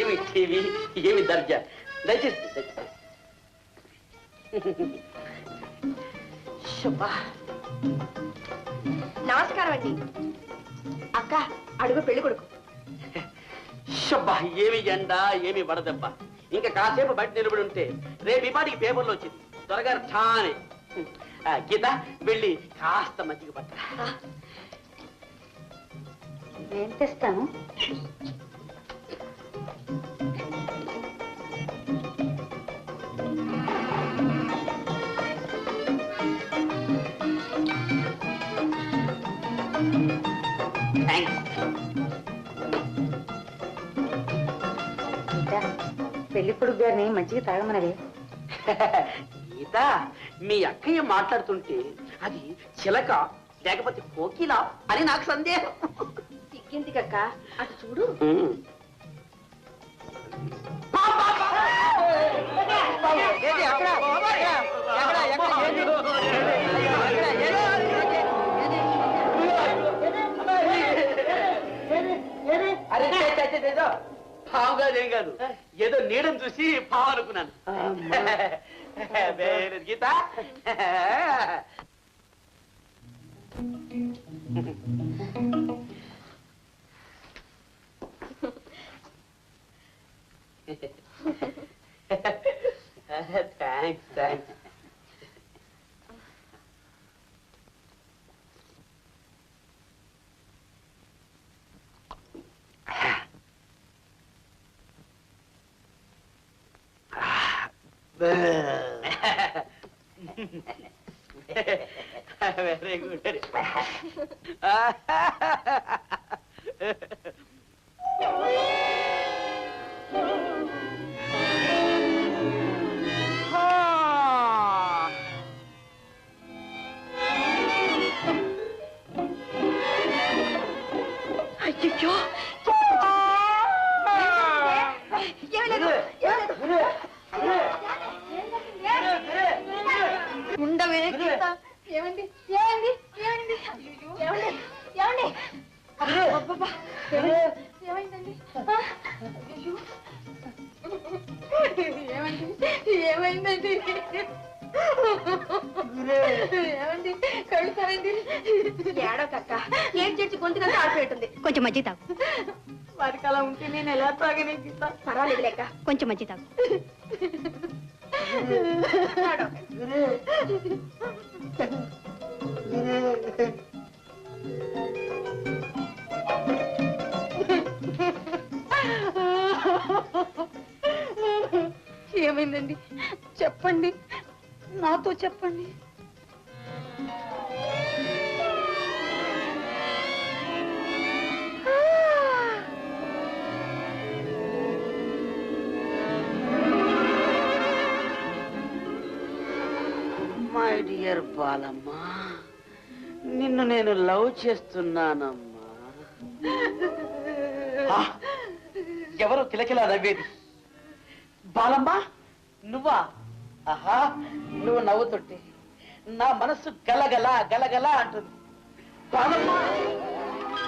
ఏమి టీవీ ఏమి దర్జా? దయచేసి. నమస్కారం అండి. అక్క అడుగు పెళ్ళి కొడుకు. శబ్బా ఏమి ఎండ ఏమి వడదెబ్బ. ఇంకా కాసేపు బయట నిలబడి ఉంటే రేపు ఇవాటికి పేపర్లో వచ్చింది. త్వరగా ఠానే గీత వెళ్ళి కాస్త మజ్జిగ పట్టరా. నేను తెస్తాను. పెళ్ళి కొడుకు గారిని మంచిగా తాగమనవే. గీత మీ అక్కయ్య మాట్లాడుతుంటే అది చిలక లేకపోతే కోకిల అని నాకు సందేహం. సిగ్గెందుకక్క అటు చూడు? అరే పావు కాదు ఏం కాదు. ఏదో నీడని చూసి పావు అనుకున్నాను. Geetha. Thanks thanks very good అయ్యో ఏమండి? ఏమైందండి. ఏమండి ఏమైందండి? ఏమండి? కడుతారండి ఏడోకక్క ఏం చేసి గొంతుకంతా ఆడిపోయింది కొంచెం మజ్జిగ తాగు. వారికి అలా ఉంటే నేను ఎలా తాగనే గీత పర్వాలేదు లేక కొంచెం మజ్జిగ తాగు. ఏమైందండి? చెప్పండి. నాతో చెప్పండి. మై డియర్ బాలమ్మ నిన్ను నేను లవ్ చేస్తున్నానమ్మా. ఎవరు కిలకిలా నవ్వేది. బాలమ్మ నువ్వా? ఆహా నువ్వు నవ్వుతుంటే నా మనస్సు గలగల గలగల అంటుంది. బాలమ్మ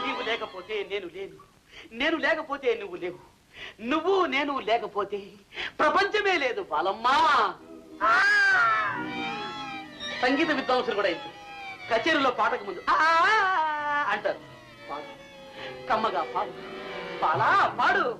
నీవు లేకపోతే నేను లేను. నేను లేకపోతే నువ్వు లేవు. నువ్వు నేను లేకపోతే ప్రపంచమే లేదు బాలమ్మా. సంగీత విద్వాంసులు కూడా అయింది కచేరీలో పాటకు ముందు అంటారు. పాడు. కమ్మగా పాడు. పాలా పాడు.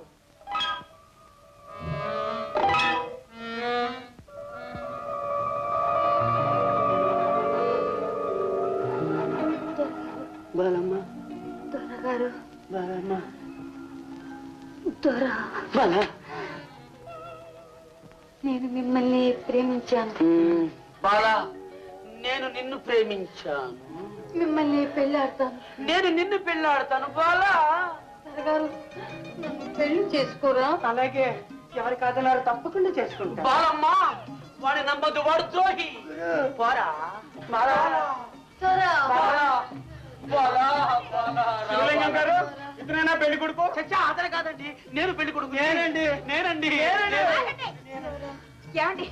దొర. బాల నేను మిమ్మల్ని ప్రేమించాను. బాలా నేను నిన్ను ప్రేమించాను. మిమ్మల్ని పెళ్ళాడతాను నేను నిన్ను పెళ్ళాడతాను బాలా. నన్ను పెళ్ళి చేసుకోరా. అలాగే ఎవరి కాదన్నారు తప్పకుండా చేసుకుంటా. బాలమ్మ. వాడి నమ్మదు వాడు ద్రోహి. పోరా. బాలా ఇతనైనా పెళ్ళి కొడుకు? చచ్చా అతను కాదండి. నేను పెళ్ళి కొడుకు. నేనండి. నేనండి. ఏమండి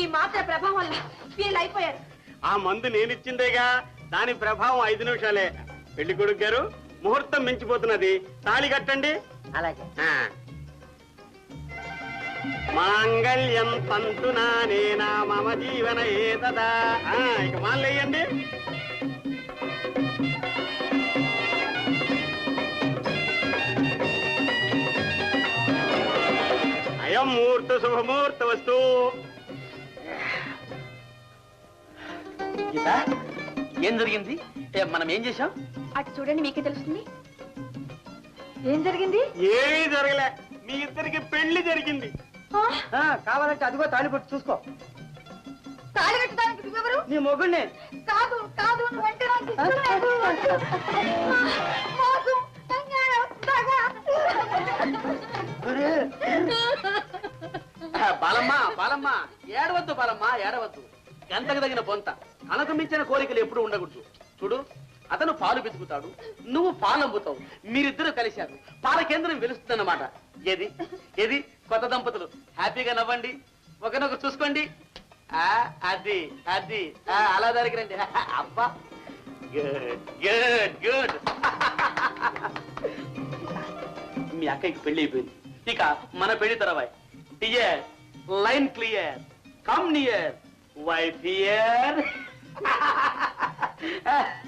ఈ మాత్ర ప్రభావం వల్ల వీళ్ళు అయిపోయారు. ఆ మందు నేనిచ్చిందేగా? దాని ప్రభావం ఐదు నిమిషాలే. పెళ్ళి కొడుకు గారు ముహూర్తం మించిపోతున్నది. తాళి కట్టండి. అలాగే. మాంగళ్యం తంతునానేనా మమ జీవన ఏతదా? ఆ, ఇక మాలేయండి ముహూర్త శుభముహూర్త వస్తు గీత ఏం జరిగింది? ఏ, మనం ఏం చేశాం? అటు చూడండి మీకే తెలుస్తుంది. ఏం జరిగింది? ఏమీ జరగలే. మీ ఇద్దరికి పెళ్ళి జరిగింది. ఆ, కావాలంటే అదిగో తాళిబొట్టు చూసుకో. తాళి కట్టడానికి నువ్వెవరు? నీ మొగుడిని కాదు కాదు నువ్వంటే నాకు ఇష్టం లేదు. మోసం అన్యాయం దగ. బాలమ్మా బాలమ్మా. ఏడవద్దు బాలమ్మ ఏడవద్దు. గంతకు తగిన పొంత కనకు మించిన కోరికలు ఎప్పుడు ఉండకూడదు. చూడు అతను పాలు పితుకుతాడు నువ్వు పాలు అమ్ముతావు మీరిద్దరూ కలిశారు. పాల కేంద్రం వెలుస్తుందన్నమాట. ఏది? ఏది? కొత్త దంపతులు. హ్యాపీగా నవ్వండి. ఒకరినొకరు చూసుకోండి. ఆ అది అది. ఆ, అలా దొరికిరండి అబ్బా. Good good good. మీ అక్కకి పెళ్ళి అయిపోయింది. ఇక మన పెళ్ళి తర్వాయి. టియర్ Line clear. Come near. Wife here.